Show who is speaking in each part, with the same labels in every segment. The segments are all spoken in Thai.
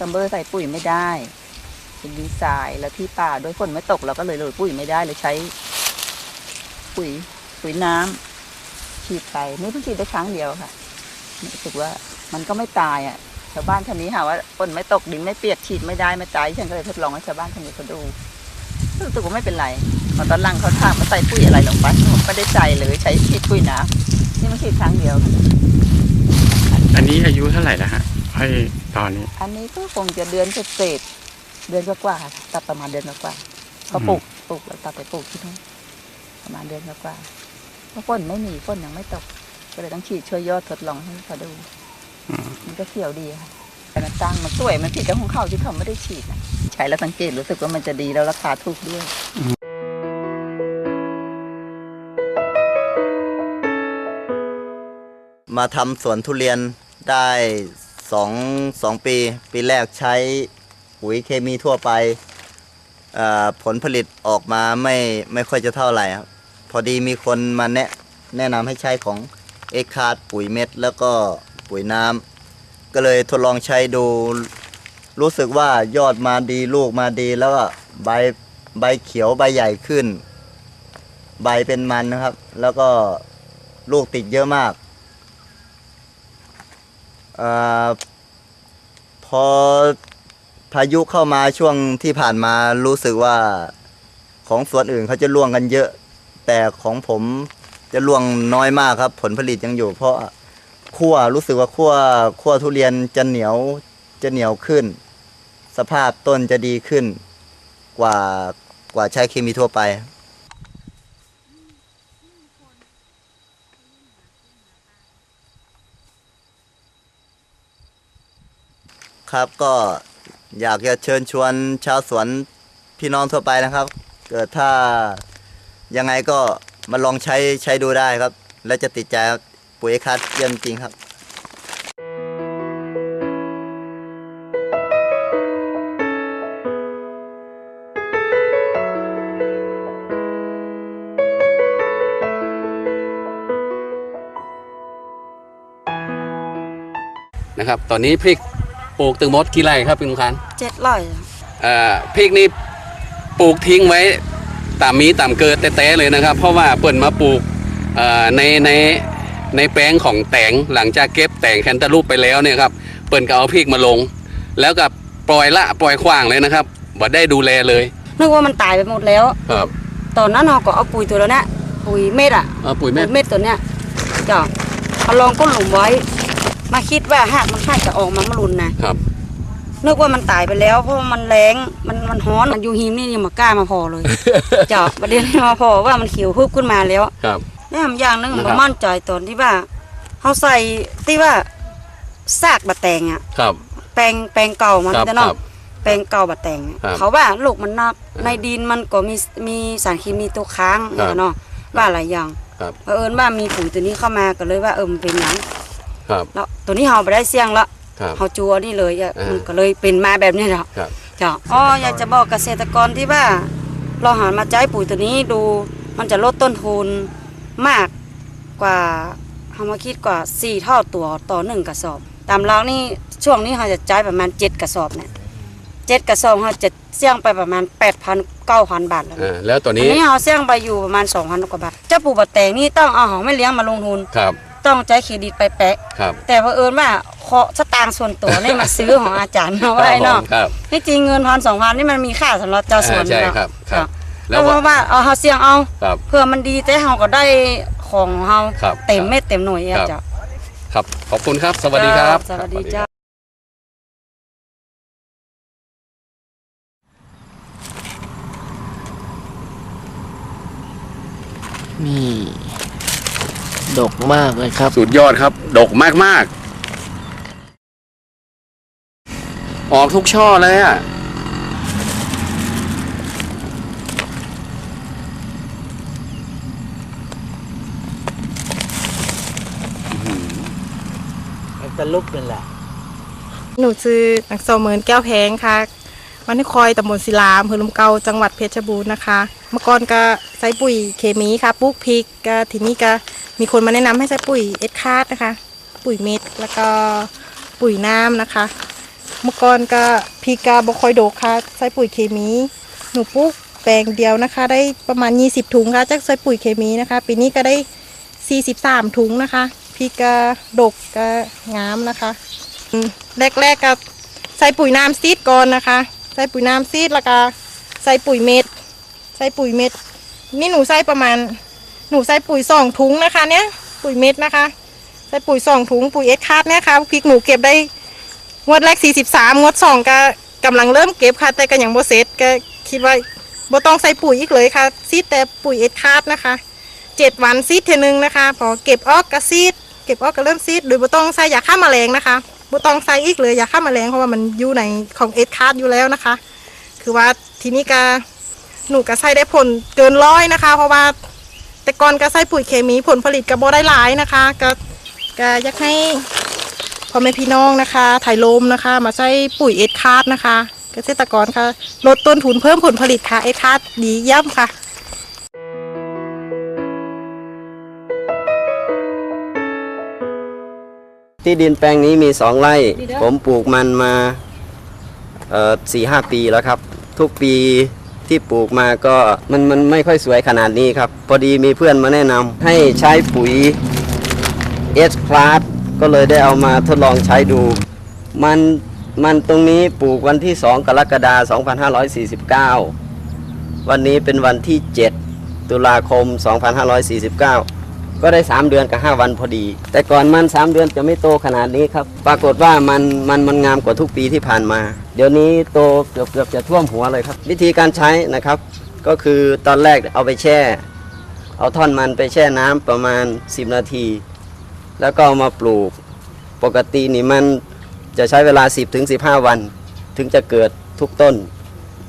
Speaker 1: กัมเบอร์ใส่ปุ๋ยไม่ได้ เป็นดีไซน์แล้วที่ป่าด้วยฝนไม่ตกเราก็เลยโรยปุ๋ยไม่ได้เลยใช้ ปุ๋ยปุ๋ยน้ำฉีดไปนี่เพิ่งฉีดได้ครั้งเดียวค่ะรู้สึกว่ามันก็ไม่ตายอะชาวบ้านท่านนี้หาว่าฝนไม่ตกดินไม่เปียกฉีดไม่ได้ไม่ตายฉันก็เลยทดลองให้ชาวบ้านท่านนี้เขาดูรู้สึกว่าไม่เป็นไรพอตอนหลังเขาถามมาใส่ปุ๋ยอะไรลงไปผมไม่ได้ใส่เลยใช้ฉีดปุ๋ยน้ำนี่มันฉีดครั้งเดียว
Speaker 2: อันนี้อายุเท่าไหร่แล้วฮะ ไอ้ตอนนี้
Speaker 1: อันนี้ก็คงจะเดือนเศษๆเดือนกว่าๆค่ะตัดประมาณเดือนกว่าๆเขาปลูกปลูกแล้วตัดไปปลูกที่นู่นประมาณเดือนกว่าๆเพราะฝนไม่มีฝนยังไม่ตก ก็เลยต้องฉีดช่วยยอดทดลองให้เขาดู
Speaker 2: อืม
Speaker 1: มันก็เขียวดีค่ะแต่มันตั้งมันสวยมันผิดกับของเขาที่เขาไม่ได้ฉีดนะใช้แล้วสังเกตรู้สึกว่ามันจะดีแล้วราคาถูกด้วย
Speaker 3: มาทำสวนทุเรียนได้ สองสองปี ปีแรกใช้ปุ๋ยเคมีทั่วไปผลผลิตออกมาไม่ไม่ค่อยจะเท่าไหร่ครับ พอดีมีคนมาแนะแนะนำให้ใช้ของเอคาร์ดปุ๋ยเม็ด แล้วก็ปุ๋ยน้ำก็เลยทดลองใช้ดูรู้สึกว่ายอดมาดีลูกมาดีแล้วก็ใบใบเขียวใบใหญ่ขึ้น ใบเป็นมันนะครับ แล้วก็ลูกติดเยอะมาก พอพายุเข้ามาช่วงที่ผ่านมารู้สึกว่าของสวนอื่นเขาจะร่วงกันเยอะ แต่ของผมจะร่วงน้อยมากครับ ผลผลิตยังอยู่ เพราะขั้วรู้สึกว่าขั้วขั้วทุเรียนจะเหนียวจะเหนียวขึ้น สภาพต้นจะดีขึ้น กว่ากว่าใช้เคมีทั่วไป ครับ ก็อยากจะเชิญชวนชาวสวนพี่น้องทั่วไปนะครับ เกิดถ้ายังไงก็มาลองใช้ใช้ดูได้ครับ และจะติดใจปุ๋ยคัดเยี่ยมจริงครับ
Speaker 4: นะครับ ตอนนี้พริก ปลูกตึงมดกี่ไร่ครับพี่นุคัน
Speaker 1: เจ็ดร้อย
Speaker 4: เอ่อพริกนี่ปลูกทิ้งไว้ตามมีตามเกิดแต่ๆเลยนะครับ เพราะว่าเปิ่นมาปลูกเอ่อในในในแปลงของแตงหลังจากเก็บแตงแคนตาลูปไปแล้วเนี่ยครับเปิ่นก็เอาพริกมาลง แล้วก็ปล่อยละปล่อยขว้างเลยนะครับบ่ได้ดูแลเลย
Speaker 5: นึกว่ามันตายไปหมดแล้ว
Speaker 4: ครับ
Speaker 5: ตอนนั้นเราก็เอาปุ๋ยตัวแล้วเนี่ยปุ๋ยเม็ดอะ
Speaker 4: เอาปุ๋ย
Speaker 5: ปุ๋
Speaker 4: เม็ด
Speaker 5: ยเม็ดตัวเนี้ยจ้ะเอาลองก้นหลุมไว้ มาคิดว่าหากมันคาดจะออกมามารุนนะครับนึกว่ามันตายไปแล้วเพราะว่ามันแรงมันมันฮ้อนมันอยู่หิมนี่ยังมากล้ามาพอเลยจ้ะประเด็นที่มาพอว่ามันเขียวพึบขึ้นมาแล้ว
Speaker 4: ครับ
Speaker 5: นี่ทำอย่างหนึง
Speaker 4: นะครับ
Speaker 5: ผมมั่นใจตอนที่ว่าเขาใส่ที่ว่าซากบะแตงอะ
Speaker 4: ครับ
Speaker 5: แปลงแปลงเก่ามัน
Speaker 4: ครับ
Speaker 5: จะ
Speaker 4: ค
Speaker 5: เนาะ
Speaker 4: รับ
Speaker 5: แปลงเก่าบะแตงอะ
Speaker 4: ครับ
Speaker 5: เขาว่าลูกมันนัก
Speaker 4: อ่า
Speaker 5: ในดินมันก็มีมีสารเคมีตัวค้าง
Speaker 4: ครับ
Speaker 5: เนาะว่าหลายอย่าง
Speaker 4: ครับ
Speaker 5: เผอิญว่ามีปุ๋ยตัวนี้เข้ามาก็เลยว่าเออมันเป็นหยัง
Speaker 4: ครับ
Speaker 5: แล้วตัวนี้เฮาไปได้เสี่ยงละ
Speaker 4: ครับ
Speaker 5: เฮาจัวนี่เลยอะ
Speaker 4: อ่ามั
Speaker 5: มันก็เลยเป็นมาแบบนี้แหละ
Speaker 4: ครับ
Speaker 5: จ้ะอ๋ออยากจะบอกเกษตรกรที่ว่า เราหันมาใช้ปุ๋ยตัวนี้ดู มันจะลดต้นทุนมากกว่าเฮามาคิดกว่า4เท่าตัวต่อหนึ่งกระสอบ ตามเรานี่ช่วงนี้เฮาจะใช้ประมาณเจ็ดกระสอบเนี่ยเจ็ดกระสอบเฮาจะเสี่ยงไปประมาณ8,000 9,000บาทแล้ว
Speaker 4: อ่าแล้วตัว
Speaker 5: อัน
Speaker 4: นี้
Speaker 5: นี้เราเสี่ยงไปอยู่ประมาณ2,000กว่าบาท เจ้าปลูกบัตแตงนี่ต้องเอาของไม่เลี้ยงมาลงทุน
Speaker 4: ครับ
Speaker 5: ต้องใช้เครดิตไปแปะ
Speaker 4: ครับ
Speaker 5: แต่เผอิญว่าเคาะสตางค์ส่วนตัวนี่มาซื้อของอาจารย์เอาไว้เนาะ
Speaker 4: ครับ
Speaker 5: ที่จริงเงินพันสองพันนี่มันมีค่าสำหรับเจ้าสวน
Speaker 4: อ่าใช่
Speaker 5: เนาะ
Speaker 4: ครับครับ
Speaker 5: แล้
Speaker 4: แล้วว
Speaker 5: เพ
Speaker 4: ว่า
Speaker 5: ราะว่าเอาเฮาเสี่ยงเอา
Speaker 4: ครับ
Speaker 5: เพื่อมันดีแต่เฮาก็ได้ของของเฮา
Speaker 4: ครับ
Speaker 5: เต็มเม็ดเต็มหน่วย
Speaker 4: ครั
Speaker 5: อะ
Speaker 4: บ
Speaker 5: จ้ะ
Speaker 4: ครับ ขอบคุณครับ สวัสดีครับ
Speaker 5: สวัสดีเจ้า
Speaker 6: กมากเลยครับ
Speaker 4: สุดยอดครับ ดกมากมากๆออกทุกช่อเลยอะ
Speaker 3: มันจะลุกเป็นแหละ
Speaker 7: หนูชื่อนางสาวเหมินแก้วแพงค่ะวันนี้คอยตำบลศิลาอำเภอลมเกาจังหวัดเพชรบูรณ์นะคะ เมื่อก่อนก็ใช้ปุ๋ยเคมีค่ะปลูกพริกก็ทีนี้ก็ มีคนมาแนะนำให้ใช้ปุ๋ยเอ็ดคาร์ดนะคะ ปุ๋ยเม็ดแล้วก็ปุ๋ยน้ำนะคะ
Speaker 8: เมื่อก่อนก็พริกาบ่ค่อยโดกค่ะใส่ปุ๋ยเคมี หนูปลูกแปลงเดียวนะคะ ได้ประมาณ 20 ถุงค่ะจากใส่ปุ๋ยเคมีนะคะ ปีนี้ก็ได้ 43 ถุงนะคะพริกาดกกางามนะคะแรกๆก็ใส่ปุ๋ยน้ำซีดก่อนนะคะ ใส่ปุ๋ยน้ำซีดแล้วก็ใส่ปุ๋ยเม็ด ใส่ปุ๋ยเม็ด นี่หนูใส่ประมาณ นูใส่ปุ๋ยสองถุงนะคะ เนี่ย ปุ๋ยเม็ดนะคะ ใส่ปุ๋ยสองถุงปุ๋ยเอสคาร์ดเนี่ยค่ะพริกหนูเก็บได้งวดแรก43งวดสองก็กำลังเริ่มเก็บค่ะ แต่ก็ยังบ่เสร็จก็คิดว่าบ่ต้องใส่ปุ๋ยอีกเลยค่ะซีดแต่ปุ๋ยเอสคาร์ดนะคะเจ็ดวันซีดเทนึงนะคะ พอเก็บออกก็ซีดเก็บออกก็เริ่มซีดโดยบ่ต้องใส่ยาฆ่าแมลงนะคะบ่ต้องใส่อีกเลยยาฆ่าแมลงเพราะว่ามันอยู่ในของเอสคาร์ดอยู่แล้วนะคะ คือว่าทีนี้ก็หนูก็ใส่ได้ผลเกินร้อยนะคะ เพราะว่า แต่ก่อนก็ใส่ปุ๋ยเคมีผลผลิตก็บ่ได้หลายนะคะ ก็ก็อยากให้พ่อแม่พี่น้องนะคะถ่ายลมนะคะ มาใช้ปุ๋ยเอสคาร์ดนะคะ เกษตรกรค่ะลดต้นทุนเพิ่มผลผลิตค่ะเอสคาร์ดดีเยี่ยมค่ะ
Speaker 9: ที่ดินแปลงนี้มีสองไร่ ผมปลูกมันมาสี่ห้าปีแล้วครับ ทุกปี ที่ปลูกมาก็มันมันไม่ค่อยสวยขนาดนี้ครับ พอดีมีเพื่อนมาแนะนำให้ใช้ปุ๋ยเอสคลาสก็เลยได้เอามาทดลองใช้ดู มันมันตรงนี้ปลูกวันที่ 2 กรกฎาคม2549 วันนี้เป็นวันที่ 7 ตุลาคม 2549 ก็ได้ 3 เดือนกับ 5 วันพอดี แต่ก่อนมัน 3 เดือนจะไม่โตขนาดนี้ครับ ปรากฏว่ามันมันมันงามกว่าทุกปีที่ผ่านมา เดี๋ยวนี้โตเกือบเกือบจะท่วมหัวเลยครับ วิธีการใช้นะครับ ก็คือตอนแรกเอาไปแช่ เอาท่อนมันไปแช่น้ำประมาณ 10 นาที แล้วก็ามาปลูก ปกตินี่มันจะใช้เวลา 10ถึง15 วัน ถึงจะเกิดทุกต้น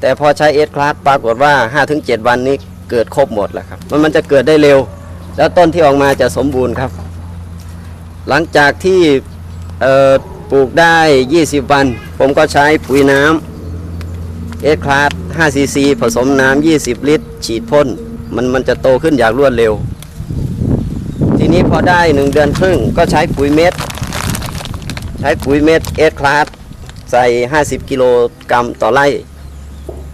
Speaker 9: แต่พอใช้เอสคลาสปรากฏว่า 5-7 วันนี้เกิดครบหมดแล้วครับมันมันจะเกิดได้เร็ว แล้วต้นที่ออกมาจะสมบูรณ์ครับ หลังจากที่ปลูกได้ 20 วัน ผมก็ใช้ปุ๋ยน้ำเอสคลาส5ซีซีผสมน้ำ 20 ลิตร ฉีดพ่นมันมันจะโตขึ้นอย่างรวดเร็ว ทีนี้พอได้ 1 เดือนครึ่งก็ใช้ปุ๋ยเม็ด ใช้ปุ๋ยเม็ดเอสคลาสใส่ 50 กิโลกรัมต่อไร่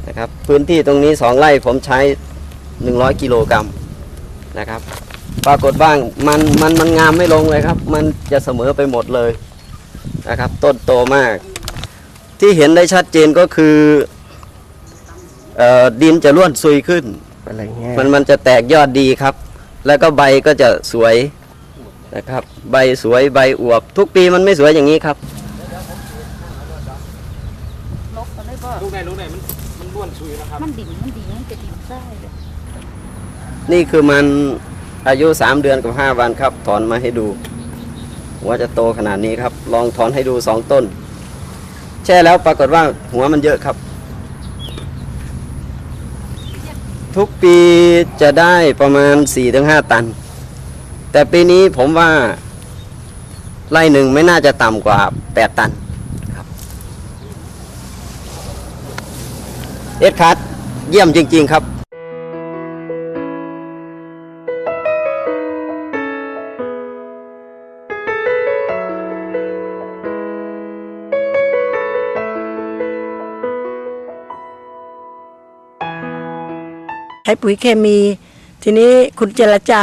Speaker 9: นะครับพื้นที่ตรงนี้ 2 ไร่ผมใช้ 100 กิโลกรัมนะครับ ปรากฏว่ามันมันมันงามไม่ลงเลยครับ มันจะเสมอไปหมดเลยนะครับ ต้นโตมาก ที่เห็นได้ชัดเจนก็คือเออดินจะร่วนซุยขึ้น
Speaker 6: อะไรเงี้ย
Speaker 9: มันมันจะแตกยอดดีครับ แล้วก็ใบก็จะสวยนะครับ ใบสวยใบอวบ ทุกปีมันไม่สวยอย่างนี้ครับนี่คือมัน อายุ 3 เดือนกับ 5 วันครับ ถอนมาให้ดู ว่าจะโตขนาดนี้ครับ ลองถอนให้ดู 2 ต้น แช่แล้วปรากฏว่าหัวมันเยอะครับ ทุกปีจะได้ประมาณ 4-5 ตัน แต่ปีนี้ผมว่าไร่หนึ่งไม่น่าจะต่ำกว่า 8 ตันครับเอ็ดคัดเยี่ยมจริง ๆ ครับ
Speaker 10: ใช้ปุ๋ยเคมี ทีนี้คุณเจรจา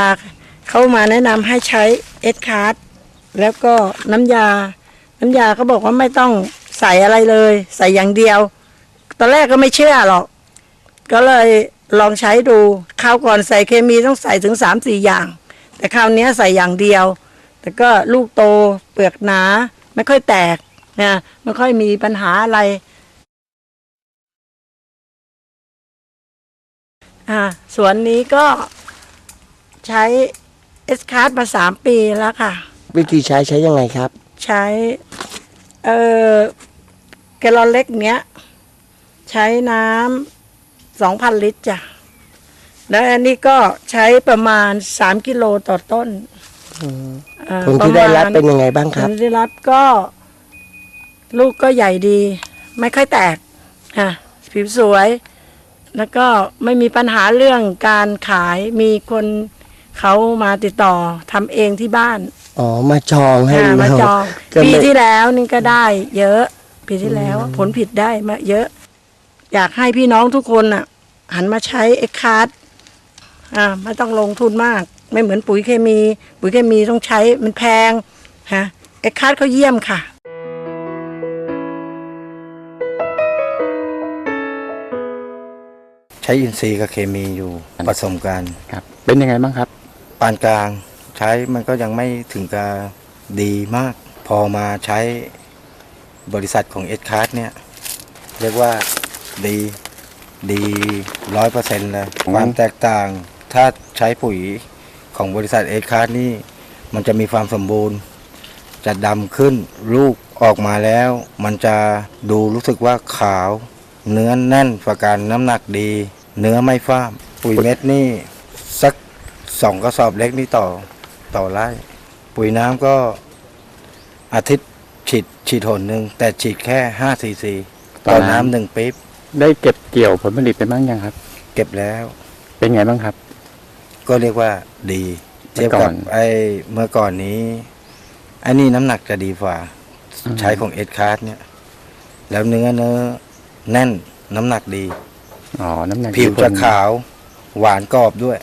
Speaker 10: เขามาแนะนำให้ใช้เอสคาร์ดแล้วก็น้ำยา น้ำยาเขาบอกว่าไม่ต้องใส่อะไรเลย ใส่อย่างเดียว ตอนแรกก็ไม่เชื่อหรอก ก็เลยลองใช้ดูคราวก่อนใส่เคมีต้องใส่ถึงสามสี่อย่าง แต่คราวนี้ใส่อย่างเดียว แต่ก็ลูกโตเปลือกหนา ไม่ค่อยแตกนะไม่ค่อยมีปัญหาอะไร อ่าสวนนี้ก็ใช้เอสคาร์ดมาสามปีแล้วค่ะ
Speaker 6: วิธีใช้ใช้ยังไงครับ
Speaker 10: ใช้เออแกลลอนเล็กเนี้ย ใช้น้ำสองพันลิตรจ้ะแล้วอันนี้ก็ใช้ประมาณสามกิโลต่อต้นอ่า
Speaker 6: ผลที่ได้รับ
Speaker 10: ประมาณ
Speaker 6: เป็นยังไงบ้างครับ
Speaker 10: ผลที่รับก็ ลูกก็ใหญ่ดี ไม่ค่อยแตกอะผิวสวย แล้วก็ไม่มีปัญหาเรื่องการขายมีคนเขามาติดต่อทำเองที่บ้าน
Speaker 6: อ๋อ มาจองให้
Speaker 10: อ่ามา
Speaker 6: เร
Speaker 10: จอง
Speaker 6: ก็
Speaker 10: ปี
Speaker 6: ไม่
Speaker 10: ที่แล้วนี่ก็ได้ เยอะ ปีที่แล้วผลผิดได้มาเยอะ อยากให้พี่น้องทุกคนอะ หันมาใช้เอ็กคาร์ดอ่าไม่ต้องลงทุนมาก ไม่เหมือนปุ๋ยเคมี ปุ๋ยเคมีต้องใช้มันแพงฮะเอ็กคาร์ดเขาเยี่ยมค่ะ
Speaker 11: ช้อินทรีย์กับเคมีอยู่ผสมกัน
Speaker 2: ครับเป็นยังไงบ้างครับ
Speaker 11: ปานกลางใช้มันก็ยังไม่ถึงกับดีมาก พอมาใช้บริษัทของเอสคาร์เนี่ย เรียกว่าดีดีร้อยเปอร์เซ็นต์เลย
Speaker 2: อืม
Speaker 11: ความแตกต่างถ้าใช้ปุ๋ยของบริษัทเอสคาร์นี่มันจะมีความสมบูรณ์ จะดำขึ้นลูกออกมาแล้ว มันจะดูรู้สึกว่าขาว เนื้อแน่นประการน้ำหนักดี เนื้อไม่ฟ้าม ปุ๋ยเม็ดนี่สักสองกระสอบเล็กนี่ต่อต่อไร่ ปุ๋ยน้ำก็อาทิตย์ฉีดฉีดหนหนึ่งแต่ฉีดแค่ห้าซีซี
Speaker 2: ต่
Speaker 11: ต่
Speaker 2: อ
Speaker 11: อ
Speaker 2: น้ำ
Speaker 11: น้ำหนึ่งปี๊บ
Speaker 2: ได้เก็บเกี่ยวผลผลิตไปบ้างยังครับ
Speaker 11: เก็บแล้ว
Speaker 2: เป็นไงบ้างครับ
Speaker 11: ก็เรียกว่าดี
Speaker 2: เมื่
Speaker 11: เทีย
Speaker 2: อบก่
Speaker 11: กั
Speaker 2: อบน
Speaker 11: ไอ้เมื่อก่อนนี้ไอ้นี่น้ำหนักจะดีกว่า
Speaker 2: อืม
Speaker 11: ใช้ของเอ็ดคาร์ดเนี่ย แล้วเนื้อเนื้อแน่นน้ำหนักดี
Speaker 2: อ๋อ น้ำหนัก
Speaker 11: ผิว
Speaker 2: ดี
Speaker 11: จะ
Speaker 2: น
Speaker 11: ขาว หวานกรอบด้วย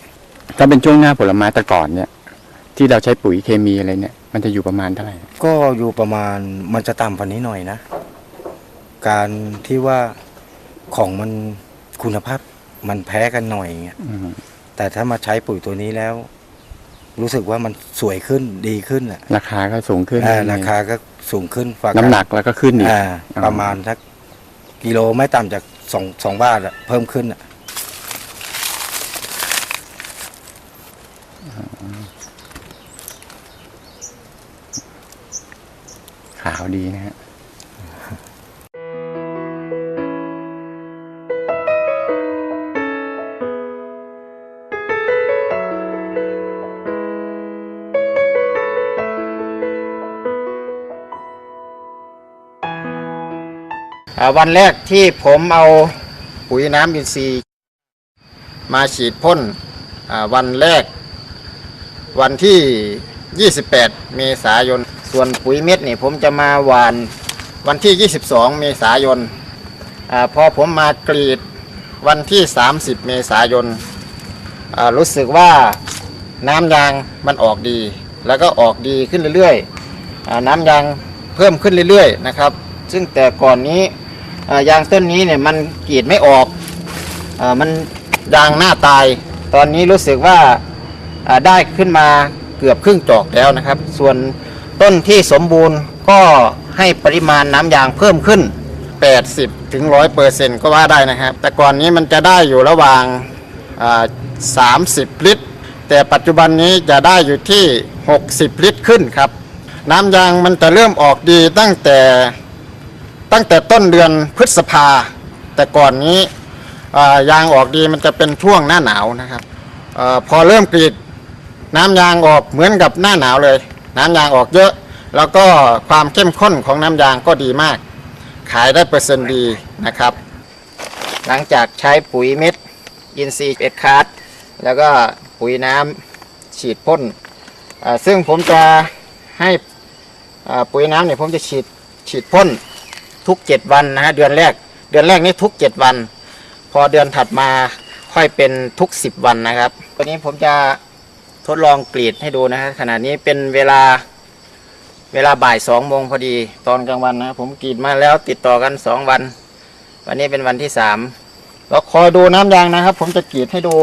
Speaker 2: ถ้าเป็นช่วงหน้าผลไม้แต่ก่อนเนี่ย ที่เราใช้ปุ๋ยเคมีอะไรเนี่ย มันจะอยู่ประมาณเท่าไหร่
Speaker 11: ก็อยู่ประมาณมันจะต่ำกว่านี้หน่อยนะ การที่ว่าของมันคุณภาพมันแพ้กันหน่อยอย่างเงี้ย
Speaker 2: อืม
Speaker 11: แต่ถ้ามาใช้ปุ๋ยตัวนี้แล้ว รู้สึกว่ามันสวยขึ้นดีขึ้นอะ
Speaker 2: ราคาก็สูงขึ้น
Speaker 11: อ่าราคาก็สูงขึ้นฝาก
Speaker 2: น้ำหนักแล้วก็ขึ้นอีก
Speaker 11: อ่า
Speaker 2: อ๋อ
Speaker 11: ประมาณสักกิโลไม่ต่ำจาก สองสองบาทอะเพิ่มขึ้นอะ
Speaker 2: ขาวดีนะฮะ
Speaker 8: วันแรกที่ผมเอาปุ๋ยน้ำอินทรีย์ มาฉีดพ่นวันแรก วันที่ 28 เมษายน ส่วนปุ๋ยเม็ดนี่ผมจะมาหวานวันที่ 22 เมษายนอพอผมมากรีดวันที่ 30 เมษายนรู้สึกว่าน้ำยางมันออกดี แล้วก็ออกดีขึ้นเรื่อยๆอน้ำยางเพิ่มขึ้นเรื่อยๆนะครับ ซึ่งแต่ก่อนนี้ ยางต้นนี้เนี่ยมันกรีดไม่ออกอมันยางหน้าตาย ตอนนี้รู้สึกว่าได้ขึ้นมาเกือบครึ่งจอกแล้วนะครับ ส่วนต้นที่สมบูรณ์ก็ให้ปริมาณน้ำยางเพิ่มขึ้น 80ถึง100เปอร์เซ็นต์ก็ว่าได้นะครับ แต่ก่อนนี้มันจะได้อยู่ระหว่าง 30 ลิตร แต่ปัจจุบันนี้จะได้อยู่ที่ 60 ลิตรขึ้นครับ น้ำยางมันจะเริ่มออกดีตั้งแต่ ตั้งแต่ต้นเดือนพฤษภา แต่ก่อนนี้ยางออกดีมันจะเป็นช่วงหน้าหนาวนะครับอพอเริ่มกรีดน้ำยางออกเหมือนกับหน้าหนาวเลย น้ำยางออกเยอะ แล้วก็ความเข้มข้นของน้ำยางก็ดีมาก ขายได้เปอร์เซ็นต์ดีนะครับ หลังจากใช้ปุ๋ยเม็ดอินทรีย์เอ็ดคาร์ดแล้วก็ปุ๋ยน้ำฉีดพ่นซึ่งผมจะให้ปุ๋ยน้ำเนี่ยผมจะฉีดฉีดพ่น ทุก7วันนะฮะเดือนแรก เดือนแรกนี่ทุก7วัน พอเดือนถัดมาค่อยเป็นทุก10วันนะครับวันนี้ผมจะทดลองกรีดให้ดูนะฮะขณะนี้เป็นเวลาเวลาบ่ายสองโมงพอดี ตอนกลางวันนะผมกรีดมาแล้วติดต่อกัน2วัน วันนี้เป็นวันที่สามเราคอยดูน้ำยางนะครับ ผมจะกรีดให้ดู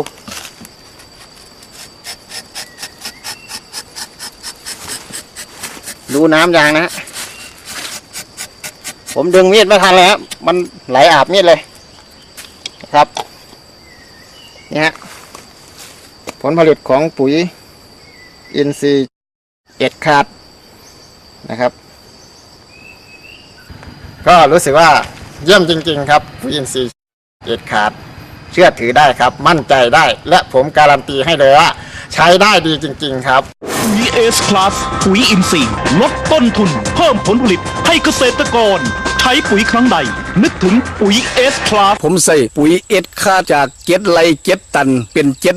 Speaker 8: ดูน้ำยางนะฮะ ผมดึงมีดไม่ทันเลยครับมันไหลอาบมีดเลยครับนี่ฮะผลผลิตของปุ๋ยอินทรีย์เอ็ดคาดนะครับ ก็รู้สึกว่าเยี่ยมจริง ๆ ครับปุ๋ยอินทรีย์เอ็ดคาด เชื่อถือได้ครับ มั่นใจได้ และผมการันตีให้เลยว่า ใช้ได้ดีจริง ๆ ครับ
Speaker 12: ปุ๋ยเอสคลาสปุ๋ยอินทรีย์ลดต้นทุน เพิ่มผลผลิตให้เกษตรกร ใช้ปุ๋ยครั้งใด นึกถึงปุ๋ยเอสคลาส
Speaker 13: ผมใส่ปุ๋ยเอ็ดค่าจากเจ็ดไลเจ็ดตันเป็นเจ็ด